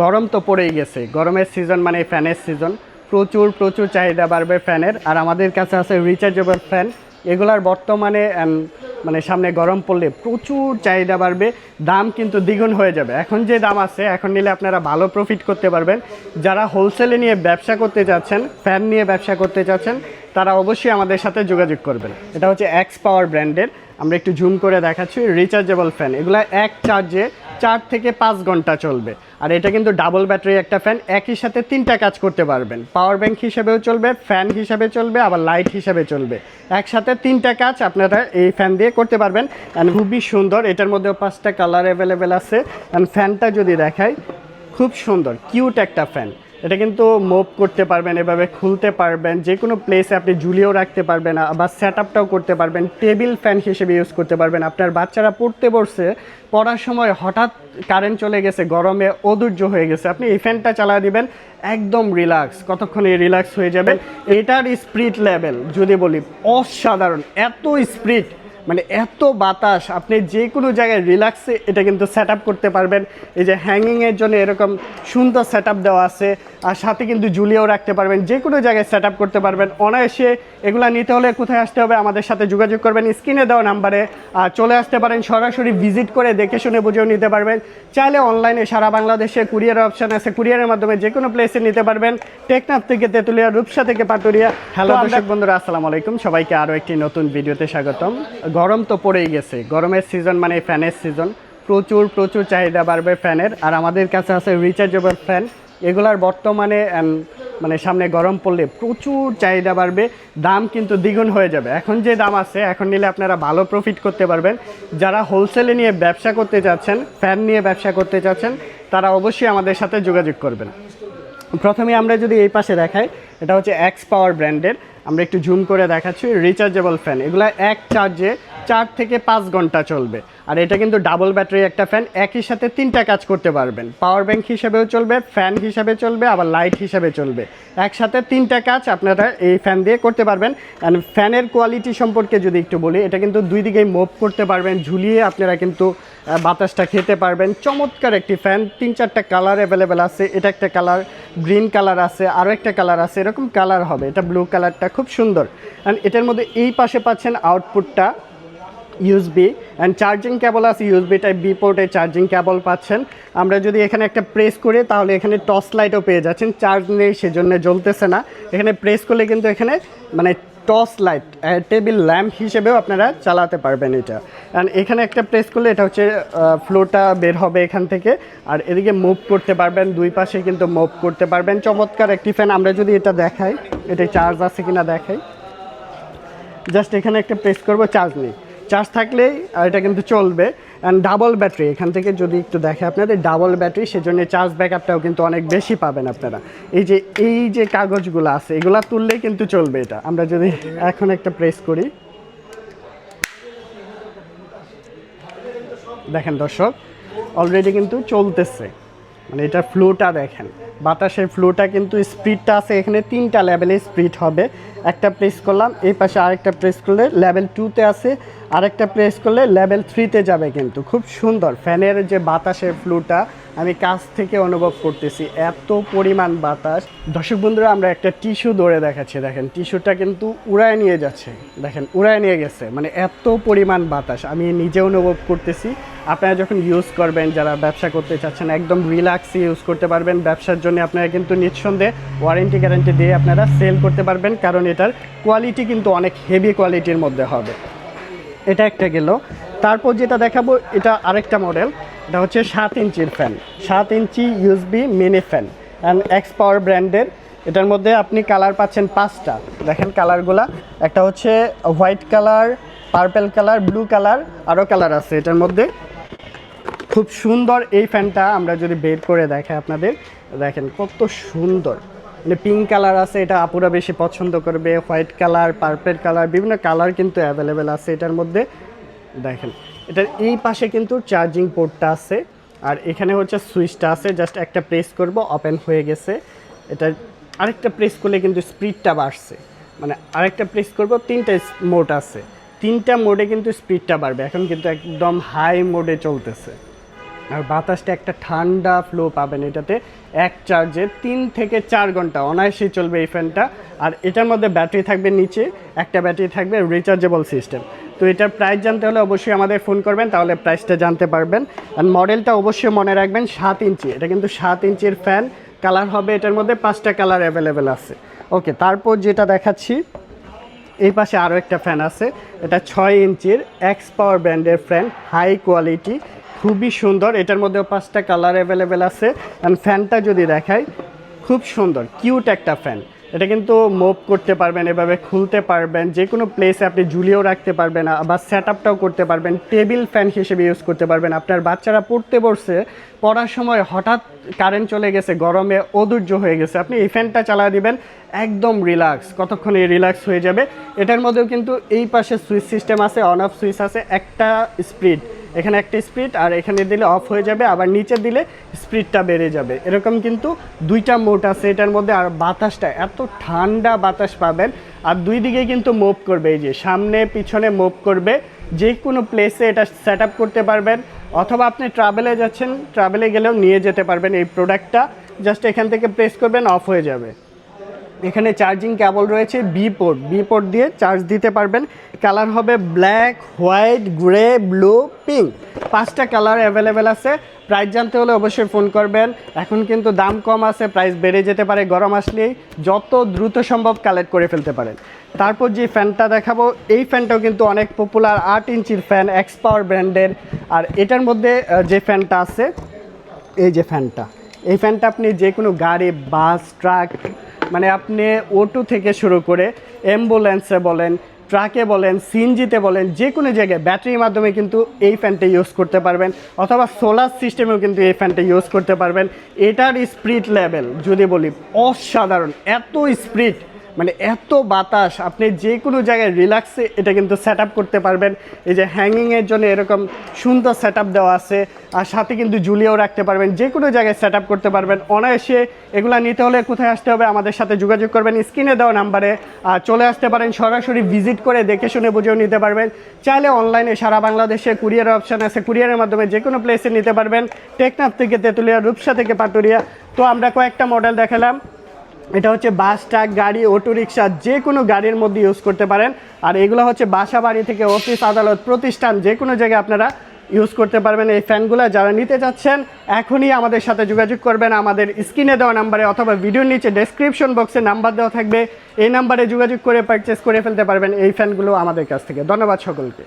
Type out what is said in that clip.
গরম তো পড়েই গেছে। গরমের সিজন মানে ফ্যানের সিজন প্রচুর প্রচুর চাহিদা বাড়বে ফ্যানের। আর আমাদের কাছে আছে রিচার্জেবল ফ্যান এগুলার বর্তমানে মানে সামনে গরম পড়লে প্রচুর চাহিদা বাড়বে। দাম কিন্তু দ্বিগুণ হয়ে যাবে। এখন যে দাম আছে, এখন নিলে আপনারা ভালো প্রফিট করতে পারবেন। যারা হোলসেলে নিয়ে ব্যবসা করতে চাচ্ছেন ফ্যান নিয়ে ব্যবসা করতে চাচ্ছেন তারা অবশ্যই আমাদের সাথে যোগাযোগ করবেন। এটা হচ্ছে এক্স পাওয়ার ব্র্যান্ডের আমরা একটু জুম করে দেখাচ্ছি। রিচার্জেবল ফ্যান এগুলো এক চার্জে চার থেকে পাঁচ ঘণ্টা চলবে। আর এটা কিন্তু ডাবল ব্যাটারি একটা ফ্যান একই সাথে তিনটা কাজ করতে পারবেন। পাওয়ার ব্যাংক হিসেবেও চলবে ফ্যান হিসাবে চলবে, আবার লাইট হিসাবে চলবে। একসাথে তিনটা কাজ আপনারা এই ফ্যান দিয়ে করতে পারবেন। অ্যান্ড খুবই সুন্দর, এটার মধ্যেও পাঁচটা কালার অ্যাভেলেবেল আছে। অ্যান্ড ফ্যানটা যদি দেখায় খুব সুন্দর কিউট একটা ফ্যান এটা কিন্তু মুভ করতে পারবেন, এভাবে খুলতে পারবেন যে কোনো প্লেসে আপনি ঝুলিয়েও রাখতে পারবেন বা সেট আপটাও করতে পারবেন টেবিল ফ্যান হিসেবে ইউজ করতে পারবেন। আপনার বাচ্চারা পড়তে বসছে, পড়ার সময় হঠাৎ কারেন্ট চলে গেছে, গরমে অধৈর্য হয়ে গেছে, আপনি এই ফ্যানটা চালা দিবেন, একদম রিল্যাক্স কতক্ষণে রিল্যাক্স হয়ে যাবেন, এটার স্পিড লেভেল যদি বলি, অসাধারণ, এত স্পিড মানে এত বাতাস আপনি যে কোনো জায়গায় রিল্যাক্সে এটা কিন্তু সেট আপ করতে পারবেন। এই যে হ্যাঙ্গিংয়ের জন্য এরকম সুন্দর সেট আপ দেওয়া আছে। আর সাথে কিন্তু ঝুলিয়েও রাখতে পারবেন। যে কোনো জায়গায় সেট আপ করতে পারবেন। অনায়াসে এগুলো নিতে হলে কোথায় আসতে হবে আমাদের সাথে যোগাযোগ করবেন। স্ক্রিনে দেওয়া নাম্বারে আর চলে আসতে পারেন। সরাসরি ভিজিট করে দেখে শুনে বুঝেও নিতে পারবেন। চাইলে অনলাইনে সারা বাংলাদেশে কুরিয়ার অপশন আছে। কুরিয়ারের মাধ্যমে যে কোনো প্লেসে নিতে পারবেন। টেকনাফ থেকে তেঁতুলিয়া রূপসা থেকে পাটুরিয়া। হ্যালো দর্শক বন্ধুরা আসসালামু আলাইকুম। সবাইকে আরও একটি নতুন ভিডিওতে স্বাগতম। গরম তো পড়েই গেছে। গরমের সিজন মানে ফ্যানের সিজন প্রচুর প্রচুর চাহিদা বাড়বে ফ্যানের। আর আমাদের কাছে আছে রিচার্জেবল ফ্যান এগুলার বর্তমানে মানে সামনে গরম পড়লে প্রচুর চাহিদা বাড়বে। দাম কিন্তু দ্বিগুণ হয়ে যাবে। এখন যে দাম আছে, এখন নিলে আপনারা ভালো প্রফিট করতে পারবেন। যারা হোলসেলে নিয়ে ব্যবসা করতে চাচ্ছেন ফ্যান নিয়ে ব্যবসা করতে চাচ্ছেন, তারা অবশ্যই আমাদের সাথে যোগাযোগ করবেন। প্রথমে আমরা যদি এই পাশে দেখাই, এটা হচ্ছে এক্স পাওয়ার ব্র্যান্ডের আমরা একটু জুম করে দেখাচ্ছি। রিচার্জেবল ফ্যান এগুলো এক চার্জে চার থেকে পাঁচ ঘণ্টা চলবে। আর এটা কিন্তু ডাবল ব্যাটারি একটা ফ্যান একই সাথে তিনটা কাজ করতে পারবেন। পাওয়ার ব্যাংক হিসেবেও চলবে ফ্যান হিসাবে চলবে, আবার লাইট হিসাবে চলবে। একসাথে তিনটা কাজ আপনারা এই ফ্যান দিয়ে করতে পারবেন। অ্যান্ড ফ্যানের কোয়ালিটি সম্পর্কে যদি একটু বলি, এটা কিন্তু দুই দিকেই মুভ করতে পারবেন, ঝুলিয়ে আপনারা কিন্তু বাতাসটা খেতে পারবেন। চমৎকার একটি ফ্যান তিন চারটা কালার অ্যাভেলেবেল আছে। এটা একটা কালার গ্রিন কালার আছে, আরও একটা কালার আছে, এরকম কালার হবে। এটা ব্লু কালারটা খুব সুন্দর। অ্যান্ড এটার মধ্যে এই পাশে পাচ্ছেন আউটপুটটা ইউএসবি অ্যান্ড চার্জিং কেবল আছে ইউএসবি টাইপ বি পোর্টে চার্জিং কেবল পাচ্ছেন। আমরা যদি এখানে একটা প্রেস করি, তাহলে এখানে টর্চ লাইটও পেয়ে যাচ্ছেন। চার্জ নেই, সেজন্য জ্বলতেছে না। এখানে প্রেস করলে কিন্তু এখানে মানে টর্চ লাইট টেবিল ল্যাম্প হিসেবেও আপনারা চালাতে পারবেন এটা। অ্যান্ড এখানে একটা প্রেস করলে এটা হচ্ছে ফ্লোরটা বের হবে এখান থেকে। আর এদিকে মুভ করতে পারবেন, দুই পাশে কিন্তু মুভ করতে পারবেন। চমৎকার একটি ফ্যান আমরা যদি এটা দেখাই, এটা চার্জ আছে কিনা দেখাই। জাস্ট এখানে একটা প্রেস করব চার্জ নেই। চার্জ থাকলেই এটা কিন্তু চলবে। অ্যান্ড ডাবল ব্যাটারি এখান থেকে যদি একটু দেখে আপনাদের ডাবল ব্যাটারি সেজন্য চার্জ ব্যাকআপটাও কিন্তু অনেক বেশি পাবেন আপনারা। এই যে এই যে কাগজগুলো আছে, এগুলা তুললেই কিন্তু চলবে এটা। আমরা যদি এখন একটা প্রেস করি। দেখেন দর্শক অলরেডি কিন্তু চলতেছে। মানে এটার ফ্লোটা দেখেন। বাতাসের ফ্লোটা কিন্তু স্পিডটা আছে, এখানে তিনটা লেভেলে স্পিড হবে। একটা প্রেস করলাম, এই পাশে আরেকটা প্রেস করলে লেভেল টুতে আছে, আরেকটা প্রেস করলে লেভেল থ্রিতে যাবে কিন্তু। খুব সুন্দর, ফ্যানের যে বাতাসের ফ্লোটা আমি কাছ থেকে অনুভব করতেছি, এত পরিমাণ বাতাস। দর্শক বন্ধুরা, আমরা একটা টিস্যু ধরে দেখাচ্ছি, দেখেন, টিস্যুটা কিন্তু উড়ায় নিয়ে যাচ্ছে, দেখেন, উড়ায় নিয়ে গেছে মানে এত পরিমাণ বাতাস, আমি নিজে অনুভব করতেছি। আপনারা যখন ইউজ করবেন, যারা ব্যবসা করতে চাচ্ছেন, একদম রিল্যাক্সে ইউজ করতে পারবেন, ব্যবসার জন্য আপনারা কিন্তু নিঃসন্দেহে ওয়ারেন্টি গ্যারান্টি দিয়ে আপনারা সেল করতে পারবেন, কারণ এটার কোয়ালিটি কিন্তু অনেক হেভি কোয়ালিটির মধ্যে হবে। এটা একটা গেল, তারপর যেটা দেখাবো, এটা আরেকটা মডেল এটা হচ্ছে সাত ইঞ্চির ফ্যান সাত inch USB mini fan and X power ব্র্যান্ডের এটার মধ্যে আপনি কালার পাচ্ছেন পাঁচটা। দেখেন কালারগুলা একটা হচ্ছে white colour purple colour blue colour আরও কালার আছে এটার মধ্যে। খুব সুন্দর এই ফ্যানটা আমরা যদি বের করে দেখাই আপনাদের। দেখেন কত সুন্দর। মানে পিঙ্ক কালার আছে, এটা আপুরা বেশি পছন্দ করবে। হোয়াইট কালার পার্পেল কালার বিভিন্ন কালার কিন্তু অ্যাভেলেবেল আছে এটার মধ্যে। দেখেন। এটার এই পাশে কিন্তু চার্জিং পোর্টটা আছে। আর এখানে হচ্ছে সুইচটা আছে জাস্ট একটা প্রেস করব ওপেন হয়ে গেছে। এটা আরেকটা প্রেস করলে কিন্তু স্পিডটা বাড়ছে। মানে আরেকটা প্রেস করব, তিনটা মোড আছে। তিনটা মোডে কিন্তু স্পিডটা বাড়বে। এখন কিন্তু একদম হাই মোডে চলতেছে। আর বাতাসটা একটা ঠান্ডা ফ্লো পাবেন এটাতে। এক চার্জে তিন থেকে চার ঘণ্টা, অনায়াসেই চলবে এই ফ্যানটা আর এটার মধ্যে ব্যাটারি থাকবে নিচে, একটা ব্যাটারি থাকবে রিচার্জেবল সিস্টেম তো এটার প্রাইস জানতে হলে অবশ্যই আমাদের ফোন করবেন, তাহলে প্রাইসটা জানতে পারবেন। আর মডেলটা অবশ্যই মনে রাখবেন, সাত ইঞ্চি এটা কিন্তু সাত ইঞ্চির ফ্যান কালার হবে এটার মধ্যে পাঁচটা কালার অ্যাভেলেবেল আছে। ওকে তারপর যেটা দেখাচ্ছি, এই পাশে আরও একটা ফ্যান আছে। এটা ছয় ইঞ্চির এক্স পাওয়ার ব্র্যান্ডের ফ্যান হাই কোয়ালিটি খুবই সুন্দর। এটার মধ্যেও পাঁচটা কালার অ্যাভেলেবেল আছে। অ্যান্ড ফ্যানটা যদি দেখাই, খুব সুন্দর কিউট একটা ফ্যান এটা কিন্তু মুভ করতে পারবেন, এভাবে খুলতে পারবেন যে কোনো প্লেসে আপনি ঝুলিয়েও রাখতে পারবেন আবার সেট আপটাও করতে পারবেন টেবিল ফ্যান হিসেবে ইউজ করতে পারবেন। আপনার বাচ্চারা পড়তে বসছে, পড়ার সময় হঠাৎ কারেন্ট চলে গেছে, গরমে অধৈর্য হয়ে গেছে, আপনি এই ফ্যানটা চালা দিবেন, একদম রিল্যাক্স কতক্ষণ এই রিল্যাক্স হয়ে যাবে, এটার মধ্যেও কিন্তু এই পাশে সুইচ সিস্টেম আছে অন অফ সুইচ আছে, একটা স্পিড এখানে একটা স্পিড আর এখানে দিলে অফ হয়ে যাবে, আবার নিচে দিলে স্পিডটা বেড়ে যাবে। এরকম কিন্তু দুইটা মোট আছে, এটার মধ্যে আর বাতাসটা এত ঠান্ডা বাতাস পাবেন, আর দুই দিকে কিন্তু মুভ করবে, এই যে সামনে পিছনে মুভ করবে, যে কোনো প্লেসে এটা সেট করতে পারবেন, অথবা আপনি ট্রাভেলে যাচ্ছেন ট্রাভেলে গেলেও নিয়ে যেতে পারবেন এই প্রোডাক্টটা জাস্ট এখান থেকে প্রেস করবেন অফ হয়ে যাবে। এখানে চার্জিং কেবল রয়েছে বি পোর্ট বি পোর্ট দিয়ে চার্জ দিতে পারবেন। কালার হবে black white grey blue pink পাঁচটা কালার অ্যাভেলেবেল আছে। প্রাইস জানতে হলে অবশ্যই ফোন করবেন। এখন কিন্তু দাম কম আছে প্রাইস বেড়ে যেতে পারে, গরম আসলেই যত দ্রুত সম্ভব কালেক্ট করে ফেলতে পারেন। তারপর যে ফ্যানটা দেখাবো, এই ফ্যানটাও কিন্তু অনেক পপুলার আট ইঞ্চির ফ্যান এক্স পাওয়ার ব্র্যান্ডের আর এটার মধ্যে যে ফ্যানটা আছে, এই যে ফ্যানটা এই ফ্যানটা আপনি যে কোনো গাড়ি, বাস ট্রাক মানে আপনি অটো থেকে শুরু করে অ্যাম্বুলেন্সে বলেন ট্রাকে বলেন সিনজিতে বলেন, যে কোনো জায়গায় ব্যাটারির মাধ্যমে কিন্তু এই ফ্যানটা ইউজ করতে পারবেন, অথবা সোলার সিস্টেমেও কিন্তু এই ফ্যানটা ইউজ করতে পারবেন। এটার স্পিড লেভেল যদি বলি, অসাধারণ, এত স্পিড মানে এত বাতাস, আপনি যে কোনো জায়গায় রিল্যাক্সে এটা কিন্তু সেট করতে পারবেন। এই যে হ্যাঙ্গিংয়ের জন্য এরকম সুন্দর সেট দেওয়া আছে। আর সাথে কিন্তু ঝুলিয়েও রাখতে পারবেন। যে কোনো জায়গায় সেট করতে পারবেন। অনায়াসে এগুলো নিতে হলে কোথায় আসতে হবে আমাদের সাথে যোগাযোগ করবেন। স্ক্রিনে দেওয়া নাম্বারে, আর চলে আসতে পারেন। সরাসরি ভিজিট করে দেখে শুনে বুঝেও নিতে পারবেন। চাইলে অনলাইনে সারা বাংলাদেশে কুরিয়ার অপশান আছে। কুরিয়ারের মাধ্যমে যে কোনো প্লেসে নিতে পারবেন। টেকনাফ থেকে তেঁতুলিয়া, রূপসা থেকে পাটুরিয়া। তো আমরা কয়েকটা মডেল দেখালাম। এটা হচ্ছে বাস, ট্রাক, গাড়ি, অটো রিক্সা, যে কোনো গাড়ির মধ্যে ইউজ করতে পারেন। আর এগুলো হচ্ছে বাসা বাড়ি থেকে অফিস আদালত, প্রতিষ্ঠান, যে কোনো জায়গায় আপনারা ইউজ করতে পারবেন এই ফ্যানগুলো যারা নিতে চাচ্ছেন, এখনই আমাদের সাথে যোগাযোগ করবেন। আমাদের স্ক্রিনে দেওয়া নাম্বারে অথবা ভিডিওর নিচে ডেসক্রিপশন বক্সে নাম্বার দেওয়া থাকবে। এই নাম্বারে যোগাযোগ করে পারচেস করে ফেলতে পারবেন এই ফ্যানগুলো আমাদের কাছ থেকে। ধন্যবাদ সকলকে।